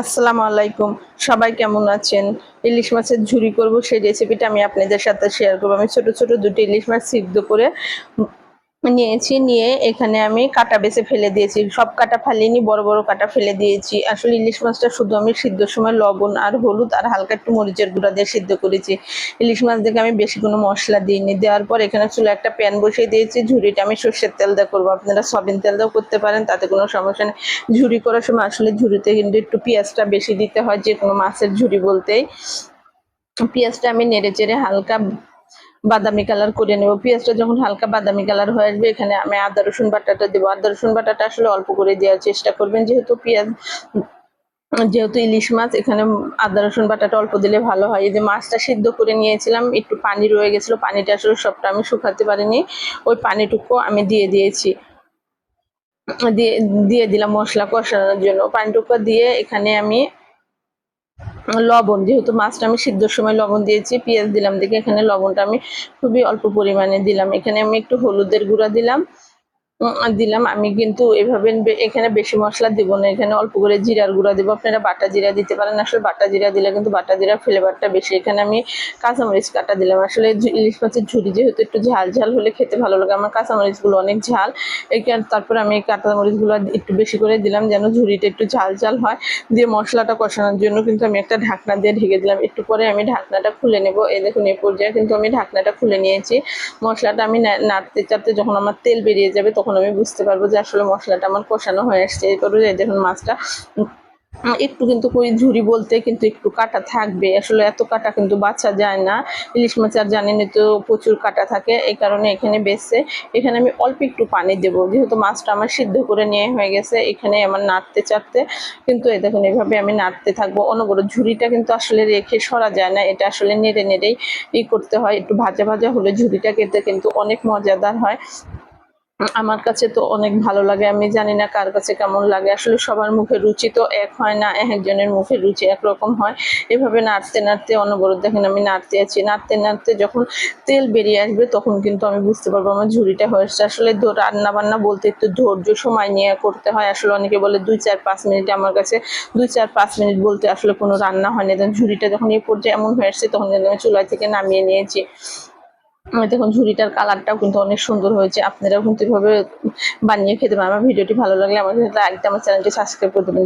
আসসালামু আলাইকুম। সবাই কেমন আছেন? ইলিশ মাছের ঝুরি করব, সেই রেসিপিটা আমি আপনাদের সাথে শেয়ার করব। আমি ছোট ছোট দুটি ইলিশ মাছ সিদ্ধ করে নিয়েছি, নিয়ে এখানে আমি কাটা বেছে ফেলে দিয়েছি। সব কাটা ফালিনি, বড় বড় কাটা ফেলে দিয়েছি। আসলে ইলিশ মাছটা শুধু আমি সিদ্ধর সময় লবণ আর হলুদ আর হালকা একটু মরিচের গুঁড়া দিয়ে সিদ্ধ করেছি। ইলিশ মাছ দেখে আমি বেশি কোনো মশলা দিইনি। দেওয়ার পর এখানে চুলে একটা প্যান বসিয়ে দিয়েছি। ঝুড়িটা আমি সর্ষের তেল দিয়ে করব। আপনারা সয়াবিন তেল দিয়েও করতে পারেন, তাতে কোনো সমস্যা নেই। ঝুড়ি করার সময় আসলে ঝুড়িতে কিন্তু একটু পেঁয়াজটা বেশি দিতে হয়, যে কোনো মাছের ঝুড়ি বলতেই। পেঁয়াজটা আমি নেড়ে চেড়ে হালকা বাদামি কালার করে নেব। পেঁয়াজটা যখন হালকা বাদামি কালার হয়ে আসবে, এখানে আমি আদা, রসুন বাটাটা দেবো। আদা, রসুন বাটাটা আসলে অল্প করে দেওয়ার চেষ্টা করবেন। যেহেতু পেঁয়াজ, যেহেতু ইলিশ মাছ, এখানে আদা, রসুন বাটাটা অল্প দিলে ভালো হয়। এই যে মাছটা সিদ্ধ করে নিয়েছিলাম, একটু পানি রয়ে গেছিল। পানিটা আসলে সবটা আমি শুকাতে পারিনি। ওই পানিটুকু আমি দিয়ে দিয়েছি। দিয়ে দিয়ে দিলাম মশলা কষানোর জন্য। পানিটুকু দিয়ে এখানে আমি লবণ, যেহেতু মাছটা আমি সিদ্ধর সময় লবণ দিয়েছি, পেঁয়াজ দিলাম দেখে এখানে লবণটা আমি খুবই অল্প পরিমাণে দিলাম। এখানে আমি একটু হলুদের গুঁড়া দিলাম। দিলাম। আমি কিন্তু এভাবে এখানে বেশি মশলা দিব না। এখানে অল্প করে জিরার গুঁড়া দেবো। আপনারা বাটা জিরা দিতে পারেন। আসলে বাটা জিরা দিলে কিন্তু বাটা জিরা ফ্লেভারটা বেশি। এখানে আমি কাঁচামরিচ কাটা দিলাম। আসলে ইলিশ মাছের ঝুড়ি যেহেতু একটু ঝাল ঝাল হলে খেতে ভালো লাগে। আমার কাঁচামরিচগুলো অনেক ঝাল। তারপরে আমি কাঁচামরিচগুলো একটু বেশি করে দিলাম যেন ঝুড়িটা একটু ঝাল ঝাল হয়। দিয়ে মশলাটা কষানোর জন্য কিন্তু আমি একটা ঢাকনা দিয়ে ঢেকে দিলাম। একটু পরে আমি ঢাকনাটা খুলে নেব। এই দেখুন এই পর্যায়ে কিন্তু আমি ঢাকনাটা খুলে নিয়েছি। মশলাটা আমি নাড়তে চাড়তে যখন আমার তেল বেরিয়ে যাবে তখন আমি বুঝতে পারব যে আসলে মশলাটা আমার কষানো হয়ে আসছে। এরপরে দেখুন মাছটা একটু কিন্তু ওই ঝুড়ি বলতে কিন্তু একটু কাটা থাকবে। আসলে এত কাটা কিন্তু বাচ্চা যায় না। ইলিশ মাছ আর জানেন তো প্রচুর কাটা থাকে, এই কারণে এখানে বেছে। এখানে আমি অল্প একটু পানি দেবো। যেহেতু মাছটা আমার সিদ্ধ করে নিয়ে হয়ে গেছে, এখানে আমার নাড়তে চাড়তে। কিন্তু এই দেখুন, এভাবে আমি নাড়তে থাকব। অনবরত ঝুড়িটা কিন্তু আসলে রেখে সরা যায় না। এটা আসলে নেড়ে নেড়েই ই করতে হয়। একটু ভাজা ভাজা হলে ঝুড়িটা খেতে কিন্তু অনেক মজাদার হয়। আমার কাছে তো অনেক ভালো লাগে, আমি জানি না কার কাছে কেমন লাগে। আসলে সবার মুখে রুচি তো এক হয় না একজনের মুখে রুচি একরকম হয়। এভাবে নাড়তে নাড়তে অনবরত দেখেন আমি নাড়তে আছি, নাড়তে নাড়তে যখন তেল বেরিয়ে আসবে তখন কিন্তু আমি বুঝতে পারব আমার ঝুড়িটা হয়েছে আসলে রান্না বান্না বলতে একটু ধৈর্য, সময় নিয়ে করতে হয়। আসলে অনেকে বলে দুই চার পাঁচ মিনিট, আমার কাছে দুই চার পাঁচ মিনিট বলতে আসলে কোনো রান্না হয় না ঝুড়িটা যখন এই পর্যায়ে এমন হয়ে আসছে তখন আমি চুলা থেকে নামিয়ে নিয়েছি। দেখুন, ঝুড়িটার কালারটাও কিন্তু অনেক সুন্দর হয়েছে। আপনারাও কিন্তু এভাবে বানিয়ে খেতে পারেন। আমার ভিডিওটি ভালো লাগলে আমার লাইক আমার চ্যানেলটি সাবস্ক্রাইব করে দেবেন।